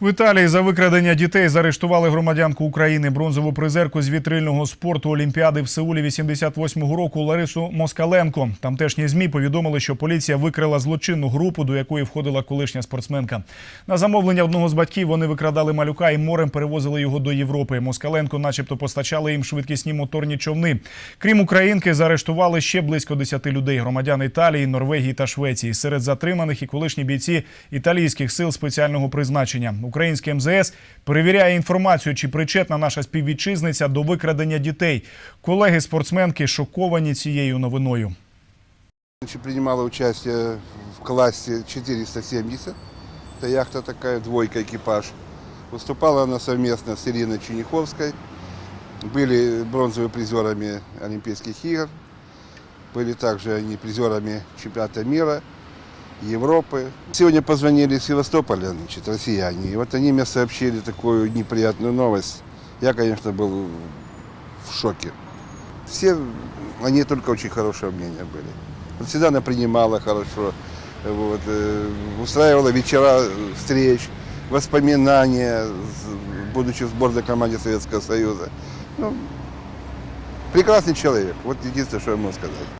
В Італії за викрадення дітей заарештували громадянку України бронзову призерку з вітрильного спорту Олімпіади в Сеулі 88-го року Ларису Москаленко. Тамтешні змі повідомили, що поліція викрила злочинну групу, до якої входила колишня спортсменка. На замовлення одного з батьків вони викрадали малюка і морем перевозили його до Європи. Москаленко, начебто, постачали їм швидкісні моторні човни. Крім українки, заарештували ще близько 10 людей: громадян Італії, Норвегії та Швеції. Серед затриманих і колишні бійці італійських сил спеціального призначення. Українське МЗС перевіряє інформацію, чи причетна наша співвітчизниця до викрадення дітей. Колеги спортсменки шоковані цією новиною. Значит, принимала участие в классе 470. Это яхта такая, двойка экипаж. Выступала она совместно с Ириной Чениховской. Были бронзовыми призерами Олимпийских игр. Были также они призерами чемпионата мира, Европы. Сегодня позвонили из Севастополя, значит, россияне. И вот они мне сообщили такую неприятную новость. Я, конечно, был в шоке. Все, они только очень хорошего мнения были. Вот Всегда она принимала хорошо, вот, э, устраивала вечера встреч, воспоминания, будучи в сборной команде Советского Союза. Ну, прекрасный человек, вот единственное, что я могу сказать.